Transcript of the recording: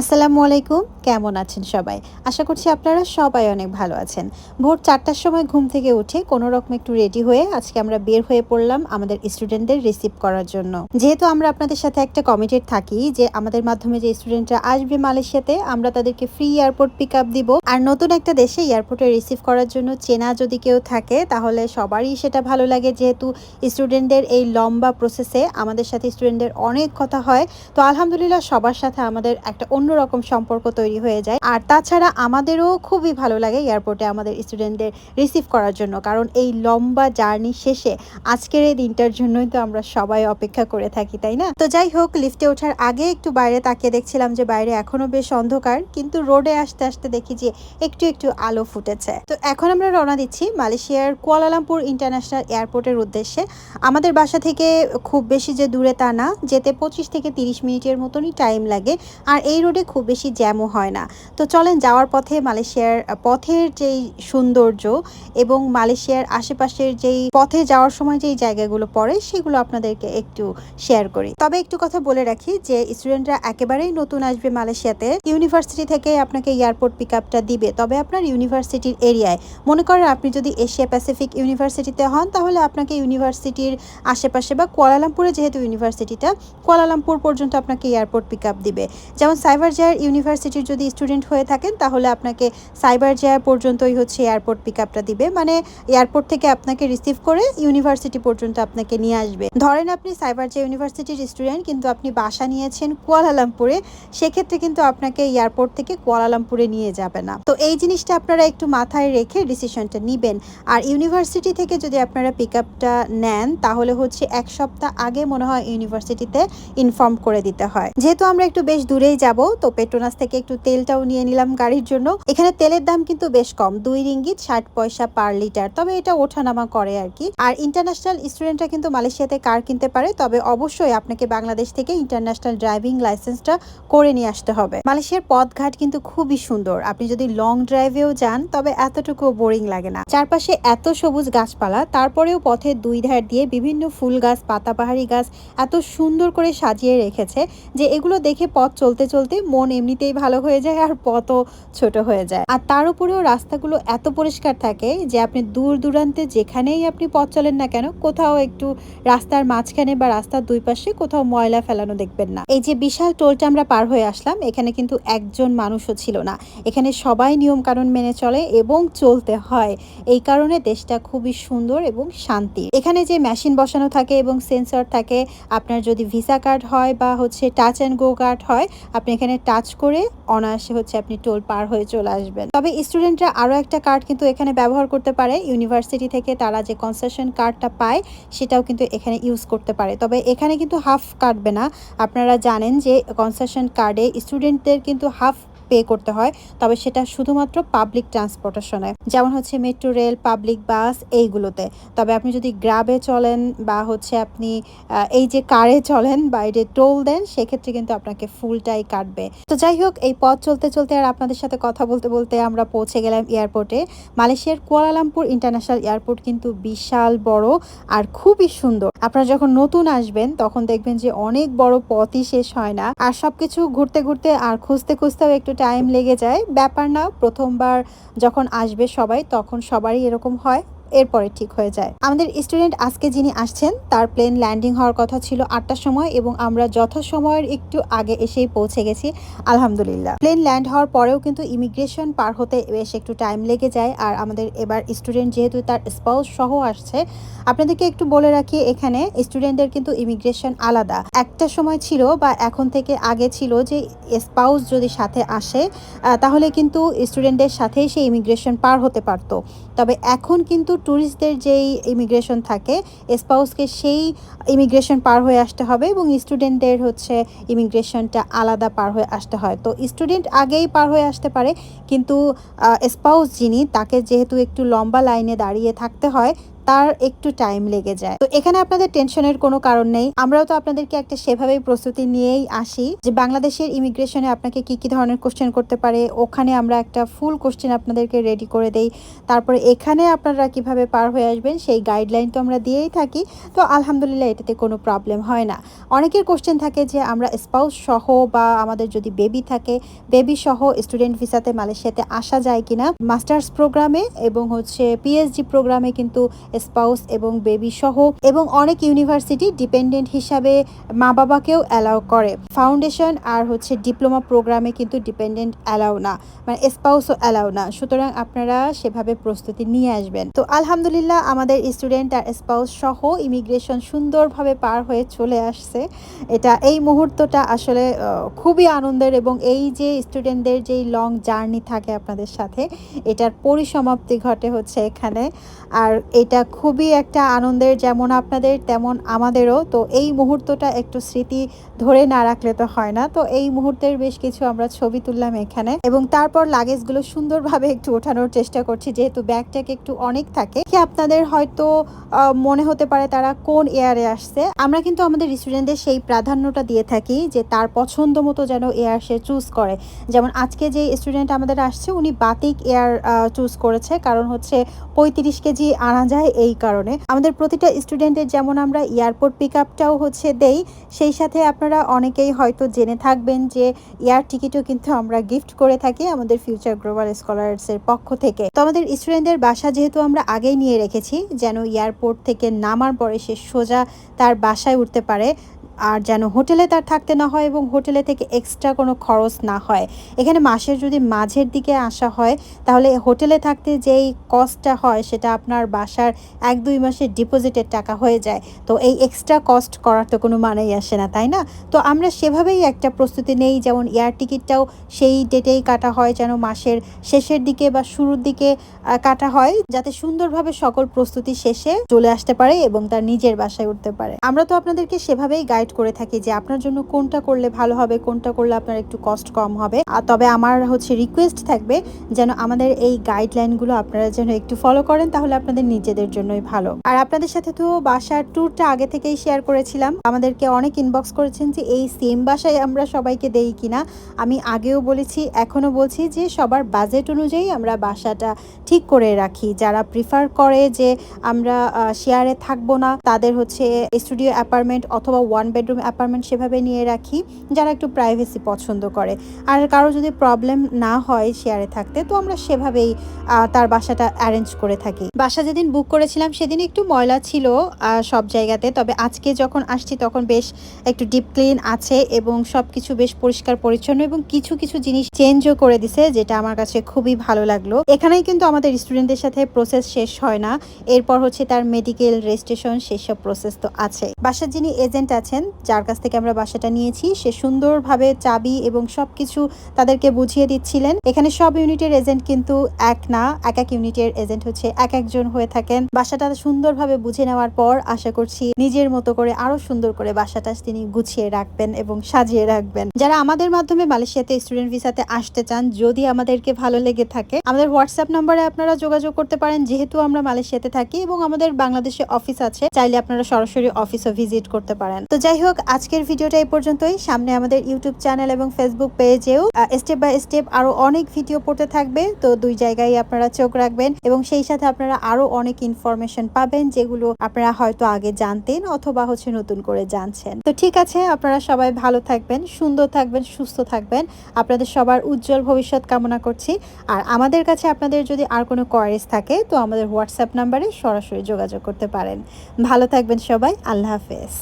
আসসালামু আলাইকুম। কেমন আছেন সবাই? আশা করছি আপনারা সবাই অনেক ভালো আছেন। ভোর চারটার সময় ঘুম থেকে উঠে কোনো রকম একটু রেডি হয়ে আজকে আমরা বের হয়ে পড়লাম আমাদের স্টুডেন্টদের রিসিভ করার জন্য। যেহেতু আমরা আপনাদের সাথে একটা কমিটেড থাকি যে আমাদের মাধ্যমে যে স্টুডেন্টরা আসবে মালয়েশিয়াতে, আমরা তাদেরকে ফ্রি এয়ারপোর্ট পিক আপ দিব। আর নতুন একটা দেশে এয়ারপোর্টে রিসিভ করার জন্য চেনা যদি কেউ থাকে, তাহলে সবারই সেটা ভালো লাগে। যেহেতু স্টুডেন্টদের এই লম্বা প্রসেসে আমাদের সাথে স্টুডেন্টদের অনেক কথা হয়। তো আলহামদুলিল্লাহ সবার সাথে আমাদের একটা অন্যরকম সম্পর্ক তৈরি হয়ে যায়। আর তাছাড়া আমাদেরও খুবই ভালো লাগে এয়ারপোর্টে আমাদের স্টুডেন্টদের রিসিভ করার জন্য। কারণ এই লম্বা জার্নি শেষে আজকের এই দিনটার জন্যই তো আমরা সবাই অপেক্ষা করে থাকি, তাই না? তো যাই হোক, লিফটে ওঠার আগে একটু বাইরে তাকিয়ে দেখছিলাম যে বাইরে এখনও বেশ অন্ধকার। কিন্তু রোডে আসতে আসতে দেখি যে একটু একটু আলো ফুটেছে। তো এখন আমরা রওনা দিচ্ছি মালয়েশিয়ার কুয়ালালামপুর ইন্টারন্যাশনাল এয়ারপোর্টের উদ্দেশ্যে। আমাদের বাসা থেকে খুব বেশি যে দূরে তা না, যেতে পঁচিশ থেকে তিরিশ মিনিটের মতনই টাইম লাগে। আর এই রোডে খুব বেশি জ্যামও হয় না। তো চলেন যাওয়ার পথে মালয়েশিয়ার পথের যেই সৌন্দর্য এবং মালয়েশিয়ার আশেপাশের যেই পথে যাওয়ার সময় যেই জায়গাগুলো পড়ে, সেগুলো আপনাদেরকে একটু শেয়ার করি। তবে একটু কথা বলে রাখি যে স্টুডেন্টরা একেবারেই নতুন আসবে মালয়েশিয়াতে। ইউনিভার্সিটি থেকে আপনাকে এয়ারপোর্ট পিক আপটা দিবে। তবে আপনার ইউনিভার্সিটির এরিয়ায়, মনে করেন আপনি যদি এশিয়া প্যাসিফিক ইউনিভার্সিটিতে হন, তাহলে আপনাকে ইউনিভার্সিটির আশেপাশে বা কুয়ালালামপুরে যেহেতু ইউনিভার্সিটিটা, কুয়ালালামপুর পর্যন্ত আপনাকে এয়ারপোর্ট পিক আপ দিবে। যেমন সাইবার জায়ার ইউনিভার্সিটির যদি স্টুডেন্ট হয়ে থাকেন, তাহলে আপনাকে সাইবার জায়ার পর্যন্তই হচ্ছে এয়ারপোর্ট পিক আপটা দিবে। মানে এয়ারপোর্ট থেকে আপনাকে রিসিভ করে ইউনিভার্সিটি পর্যন্ত আপনাকে নিয়ে আসবে। ধরেন আপনি সাইবার জায়ার ইউনিভার্সিটির স্টুডেন্ট, কিন্তু আপনি বাসা নিয়েছেন কুয়ালালামপুরে, সেক্ষেত্রে কিন্তু আপনাকে এয়ারপোর্ট থেকে কুয়ালালামপুরে নিয়ে যাবে না। তো এই জিনিসটা আপনারা একটু মাথায় রেখে ডিসিশনটা নিবেন। আর ইউনিভার্সিটি থেকে যদি আপনারা পিক আপটা নেন, তাহলে হচ্ছে এক সপ্তাহ আগে মনে হয় ইউনিভার্সিটিতে ইনফর্ম করে দিতে হয়। যেহেতু আমরা একটু বেশ দূরেই যাব তো পেট্রোনাস থেকে একটু তেলটাও নিয়ে নিলাম গাড়ির জন্য। এখানে তেলের দাম কিন্তু বেশ কম, দুই রিঙ্গিত ষাট পয়সা পার লিটার, তবে এটা ওঠানামা করে আর কি। আর ইন্টারন্যাশনাল স্টুডেন্টরা কিন্তু মালয়েশিয়াতে কার কিনতে পারে, তবে অবশ্যই আপনাকে বাংলাদেশ থেকে ইন্টারন্যাশনাল ড্রাইভিং লাইসেন্সটা করে নিয়ে আসতে হবে। মালয়েশিয়ার পথঘাট কিন্তু খুবই সুন্দর, আপনি যদি লং ড্রাইভেও যান, তবে এতটুকু বোরিং লাগে না। চারপাশে এত সবুজ গাছপালা, তারপরেও পথের দুই ধার দিয়ে বিভিন্ন ফুল গাছ, পাতাবাহারি গাছ এত সুন্দর করে সাজিয়ে রেখেছে যে এগুলো দেখে পথ চলতে চলতে মন এমনিতেই ভালো হয়ে যায় আর পথও ছোট হয়ে যায়। আর তার উপরেও রাস্তাগুলো এত পরিষ্কার থাকে যে আপনি দূর দূরান্তে যেখানেই আপনি পথ চলেন না কেন, কোথাও একটু রাস্তার মাঝখানে বা রাস্তার দুই পাশে কোথাও ময়লা ফেলানো দেখবেন না। এই যে বিশাল টোলটা আমরা পার হয়ে আসলাম, এখানে কিন্তু একজন মানুষও ছিল না। এখানে সবাই নিয়ম কানুন মেনে চলে এবং চলতে হয়। এই কারণে দেশটা খুবই সুন্দর এবং শান্তি। এখানে যে মেশিন বসানো থাকে এবং সেন্সর থাকে, আপনার যদি ভিসা কার্ড হয় বা হচ্ছে টাচ অ্যান্ড গো কার্ড হয়, আপনি এখানে টাচ করে অনায়াসে হচ্ছে আপনি টোল পার হয়ে চলে আসবেন। তবে স্টুডেন্টরা আরও একটা কার্ড কিন্তু এখানে ব্যবহার করতে পারে। ইউনিভার্সিটি থেকে তারা যে কনসেশন কার্ডটা পায়, সেটাও কিন্তু এখানে ইউজ করতে পারে। তবে এখানে কিন্তু হাফ কাটবে না। আপনারা জানেন যে কনসেশন কার্ডে স্টুডেন্টদের কিন্তু হাফ পে করতে হয়, তবে সেটা শুধুমাত্র পাবলিক ট্রান্সপোর্টেশনে যেমন হচ্ছে মেট্রো রেল পাবলিক বাস এইগুলোতে। তবে আপনি যদি গ্রাবে চলেন বা হচ্ছে আপনি এই যে কারে চলেন বাইরে টোল দেন, সেক্ষেত্রে কিন্তু আপনাকে ফুলটাই কাটবে। তো যাই হোক, এই পথ চলতে চলতে আর আপনাদের সাথে কথা বলতে বলতে আমরা পৌঁছে গেলাম এয়ারপোর্টে মালয়েশিয়ার কুয়ালালামপুর ইন্টারন্যাশনাল এয়ারপোর্ট কিন্তু বিশাল বড় আর খুবই সুন্দর। আপনারা যখন নতুন আসবেন, তখন দেখবেন যে অনেক বড় পথই শেষ হয় না। আর সবকিছু ঘুরতে ঘুরতে আর খুঁজতে খুঁজতেও একটু টাইম লেগে যায়। ব্যাপার না প্রথমবার যখন আসবে সবাই তখন সবারই এরকম হয়। এরপরে ঠিক হয়ে যায়। আমাদের স্টুডেন্ট আজকে যিনি আসছেন, তার প্লেন ল্যান্ডিং হওয়ার কথা ছিল আটটার সময় এবং আমরা যথাসময়ের একটু আগে এসেই পৌঁছে গেছি, আলহামদুলিল্লাহ। প্লেন ল্যান্ড হওয়ার পরেও কিন্তু ইমিগ্রেশন পার হতে বেশ একটু টাইম লেগে যায় আর আমাদের এবার স্টুডেন্ট যেহেতু তার স্পাউস সহ আসছে, আপনাদেরকে একটু বলে রাখি এখানে স্টুডেন্টদের কিন্তু ইমিগ্রেশন আলাদা। একটা সময় ছিল বা এখন থেকে আগে ছিল যে স্পাউস যদি সাথে আসে তাহলে কিন্তু স্টুডেন্টদের সাথেই সে ইমিগ্রেশন পার হতে পারতো। তবে এখন কিন্তু ট্যুরিস্টদের যেই ইমিগ্রেশন থাকে স্পাউসকে সেই ইমিগ্রেশন পার হয়ে আসতে হবে এবং স্টুডেন্টদের হচ্ছে ইমিগ্রেশনটা আলাদা পার হয়ে আসতে হয়। তো স্টুডেন্ট আগেই পার হয়ে আসতে পারে, কিন্তু স্পাউস যিনি তাকে যেহেতু একটু লম্বা লাইনে দাঁড়িয়ে থাকতে হয় তার একটু টাইম লেগে যায়। তো এখানে আপনাদের টেনশনের কোনো কারণ নেই। আমরাও তো আপনাদেরকে একটা সেভাবেই প্রস্তুতি নিয়েই আসি যে বাংলাদেশের ইমিগ্রেশনে আপনাকে কি কি ধরনের কোশ্চেন করতে পারে? ওখানে আমরা একটা ফুল কোশ্চেন আপনাদেরকে রেডি করে দেই। তারপরে এখানে আপনারা কীভাবে পার হয়ে আসবেন, সেই গাইডলাইন তো আমরা দিয়েই থাকি। তো আলহামদুলিল্লাহ, এটাতে কোনো প্রবলেম হয় না। অনেকের কোশ্চেন থাকে যে আমরা স্পাউস সহ বা আমাদের যদি বেবি থাকে বেবি সহ স্টুডেন্ট ভিসাতে মালয়েশিয়াতে আসা যায় কিনা? মাস্টার্স প্রোগ্রামে এবং হচ্ছে পিএইচডি প্রোগ্রামে কিন্তু স্পাউস এবং বেবি সহ এবং অনেক ইউনিভার্সিটি ডিপেন্ডেন্ট হিসাবে মা বাবাকেও অ্যালাউ করে। ফাউন্ডেশন আর হচ্ছে ডিপ্লোমা প্রোগ্রামে কিন্তু ডিপেন্ডেন্ট অ্যালাউ না মানে স্পাউসও অ্যালাউ না। সুতরাং আপনারা সেভাবে প্রস্তুতি নিয়ে আসবেন। তো আলহামদুলিল্লাহ আমাদের স্টুডেন্ট আর স্পাউস সহ ইমিগ্রেশন সুন্দরভাবে পার হয়ে চলে আসছে। এটা এই মুহূর্তটা আসলে খুবই আনন্দের এবং এই যে স্টুডেন্টদের যেই লং জার্নি থাকে আপনাদের সাথে, এটার পরিসমাপ্তি ঘটে হচ্ছে এখানে। আর এটা খুবই একটা আনন্দের, যেমন আপনাদের, তেমন আমাদেরও। তো এই মুহূর্তটা একটু স্মৃতি ধরে না রাখলে তো হয় না। তো এই মুহূর্তের বেশ কিছু আমরা ছবি তুললাম এখানে। এবং তারপর লাগেজগুলো সুন্দরভাবে একটু ওঠানোর চেষ্টা করছি, যেহেতু ব্যাগটাকে একটু অনেক থাকে। কি আপনাদের হয়তো মনে হতে পারে তারা কোন এয়ারে আসছে। আমরা কিন্তু আমাদের স্টুডেন্টদের সেই প্রাধান্যটা দিয়ে থাকি, যে তার পছন্দ মতো যেন এয়ার সে চুজ করে। যেমন আজকে যে স্টুডেন্ট আমাদের আসছে, উনি বাতিক এয়ার চুজ করেছে। কারণ হচ্ছে পঁয়ত্রিশ কেজি আনা যায় এই কারণে। আমাদের প্রতিটা স্টুডেন্টের যেমন আমরা এয়ারপোর্ট পিক আপটাও হচ্ছে দেই, সেই সাথে আপনারা অনেকেই হয়তো জেনে থাকবেন যে এয়ার টিকিটও কিন্তু আমরা গিফট করে থাকি আমাদের ফিউচার গ্লোবাল স্কলার্সের পক্ষ থেকে। তো আমাদের স্টুডেন্টদের বাসা যেহেতু আমরা আগেই নিয়ে রেখেছি, যেন এয়ারপোর্ট থেকে নামার পরে সে সোজা তার বাসায় উঠতে পারে আর যেন হোটেলে তার থাকতে না হয় এবং হোটেলে থেকে এক্সট্রা কোনো খরচ না হয়। এখানে মাসের যদি মাঝের দিকে আসা হয়, তাহলে হোটেলে থাকতে যেই কস্টটা হয়, সেটা আপনার বাসার এক দুই মাসের ডিপোজিটের টাকা হয়ে যায়। তো এই এক্সট্রা কস্ট করার তো কোনো মানেই আসে না, তাই না? তো আমরা সেভাবেই একটা প্রস্তুতি নেই, যেমন এয়ার টিকিটটাও সেই ডেটেই কাটা হয়, যেন মাসের শেষের দিকে বা শুরুর দিকে কাটা হয়, যাতে সুন্দরভাবে সকল প্রস্তুতি শেষে চলে আসতে পারে এবং তার নিজের বাসায় উঠতে পারে। আমরা তো আপনাদেরকে সেভাবেই গাইড করে থাকি যে আপনার জন্য কোনটা করলে ভালো হবে, কোনটা করলে আপনার একটু কস্ট কম হবে। তবে আমার হচ্ছে রিকোয়েস্ট থাকবে যেন আমাদের এই গাইডলাইনগুলো আপনারা যেন একটু ফলো করেন, তাহলে আপনাদের নিজেদের জন্যই ভালো। আর আপনাদের সাথে তো বাসার ট্যুরটা আগে থেকেই শেয়ার করেছিলাম। আমাদেরকে অনেক ইনবক্স করেছেন যে এই সেম বাসায় আমরা সবাইকে দেই কিনা। আমি আগেও বলেছি এখনও বলছি যে সবার বাজেট অনুযায়ী আমরা বাসাটা ঠিক করে রাখি। যারা প্রিফার করে যে আমরা শেয়ারে থাকব না, তাদের হচ্ছে স্টুডিও অ্যাপার্টমেন্ট অথবা ওয়ান বেডরুম অ্যাপার্টমেন্ট সেভাবে নিয়ে রাখি, যারা একটু প্রাইভেসি পছন্দ করে। আর কারও যদি প্রবলেম না হয় শেয়ারে থাকতে, তো আমরা সেভাবেই তার বাসাটা অ্যারেঞ্জ করে থাকি। বাসা যেদিন বুক করেছিলাম সেদিন একটু ময়লা ছিল সব জায়গাতে। তবে আজকে যখন আসছি তখন বেশ একটু ডিপ ক্লিন আছে এবং সব কিছু বেশ পরিষ্কার পরিচ্ছন্ন এবং কিছু কিছু জিনিস চেঞ্জও করে দিছে, যেটা আমার কাছে খুবই ভালো লাগল। এখানেই কিন্তু আমাদের স্টুডেন্টদের সাথে প্রসেস শেষ হয় না। এরপর হচ্ছে তার মেডিকেল রেজিস্ট্রেশন সেসব প্রসেস তো আছে। বাসার যিনি এজেন্ট আছেন যার কাছ থেকে আমরা বাসাটা নিয়েছি। সে সুন্দরভাবে চাবি এবং সবকিছু তাদেরকে বুঝিয়ে দিচ্ছিলেন। এখানে সব ইউনিটের এজেন্ট কিন্তু এক না, এক এক ইউনিটের এজেন্ট হচ্ছে এক একজন হয়ে থাকেন। বাসাটা সুন্দরভাবে বুঝে নেওয়ার পর আশা করছি নিজের মতো করে আরও সুন্দর করে বাসাটা তিনি গুছিয়ে রাখবেন এবং সাজিয়ে রাখবেন। যারা আমাদের মাধ্যমে মালয়েশিয়াতে স্টুডেন্ট ভিসাতে আসতে চান, যদি আমাদেরকে ভালো লেগে থাকে, আমাদের হোয়াটসঅ্যাপ নম্বরে আপনারা যোগাযোগ করতে পারেন। যেহেতু আমরা মালয়েশিয়াতে থাকি এবং আমাদের বাংলাদেশে অফিস আছে, চাইলে আপনারা সরাসরি অফিসও ভিজিট করতে পারেন। তো যাই হোক, আজকের ভিডিওটা এই পর্যন্তই। সামনে আমাদের ইউটিউব চ্যানেল এবং ফেসবুক পেজেও স্টেপ বাই স্টেপ আরও অনেক ভিডিও পড়তে থাকবে। তো দুই জায়গায় আপনারা চোখ রাখবেন এবং সেই সাথে আপনারা আরও অনেক ইনফরমেশন পাবেন যেগুলো আপনারা হয়তো আগে জানতেন অথবা হচ্ছে নতুন করে জানছেন। তো ঠিক আছে, আপনারা সবাই ভালো থাকবেন, সুন্দর থাকবেন, সুস্থ থাকবেন। আপনাদের সবার উজ্জ্বল ভবিষ্যৎ কামনা করছি। আর আমাদের কাছে আপনাদের যদি আর কোনো কোয়ারিজ থাকে, তো আমাদের হোয়াটসঅ্যাপ নাম্বারে সরাসরি যোগাযোগ করতে পারেন। ভালো থাকবেন সবাই, আল্লাহ হাফেজ।